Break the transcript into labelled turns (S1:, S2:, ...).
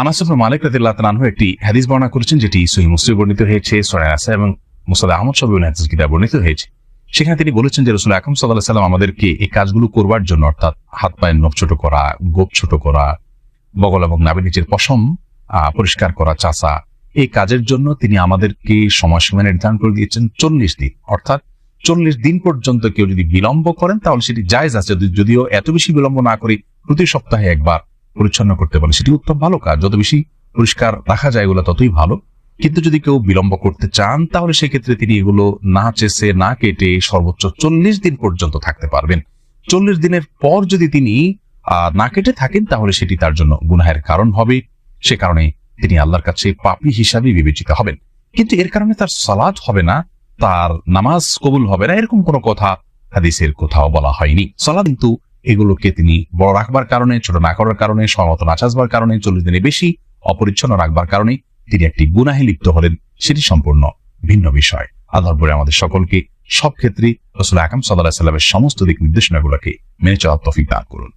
S1: আনাসুফ মালিক রাদিল্লাহ একটি হাদিস বর্ণনা করেছেন, যেটি সহি মুসলিম বর্ণিত হয়েছে আসা এবং মুসাদ আহমদ সব হাদিস বর্ণিত হয়েছে। সেখানে তিনি বলেছেন যে রসুল আকরম সাল্লাহ সাল্লাম আমাদেরকে এই কাজগুলো করবার জন্য, অর্থাৎ হাত পায়ের নখ ছোট করা, গোপ ছোট করা, বগল এবং নাভি নিচের পশম পরিষ্কার করা চাষা এই কাজের জন্য তিনি আমাদেরকে সময়সীমা নির্ধারণ করে দিয়েছেন চল্লিশ দিন। অর্থাৎ চল্লিশ দিন পর্যন্ত কেউ যদি বিলম্ব করেন, তাহলে সেটি জায়েজ আছে। যদিও এত বেশি বিলম্ব না করে, প্রতি সপ্তাহে একবার পরিচ্ছন্ন করতে পারে সেটি উত্তম ভালো কাজ। যত বেশি পরিষ্কার রাখা যায় এগুলো ততই ভালো। কিন্তু যদি কেউ বিলম্ব করতে চান, তাহলে সেক্ষেত্রে তিনি এগুলো না চেষে না কেটে সর্বোচ্চ চল্লিশ দিন পর্যন্ত থাকতে পারবেন। চল্লিশ দিনের পর যদি তিনি না কেটে থাকেন, তাহলে সেটি তার জন্য গুনাহের কারণ হবে। সে কারণে তিনি আল্লাহর কাছে পাপী হিসাবে বিবেচিত হবেন। কিন্তু এর কারণে তার সালাত হবে না, তার নামাজ কবুল হবে না, এরকম কোনো কথা হাদিসের কোথাও বলা হয়নি। সালাদ কিন্তু এগুলোকে তিনি বড় রাখবার কারণে, ছোট না করার কারণে সমত না চাষবার কারণে চল্লিশ দিনে বেশি, অপরিচ্ছন্ন রাখবার কারণে তিনি একটি গুনাহে লিপ্ত হলেন। সেটি সম্পূর্ণ ভিন্ন বিষয়। আল্লাহর পরে আমাদের সকলকে সব ক্ষেত্রে রসুল আকাম সাল্লাহ সাল্লামের সমস্ত দিক নির্দেশনাগুলোকে মেনে চলার তফিক দান করুন।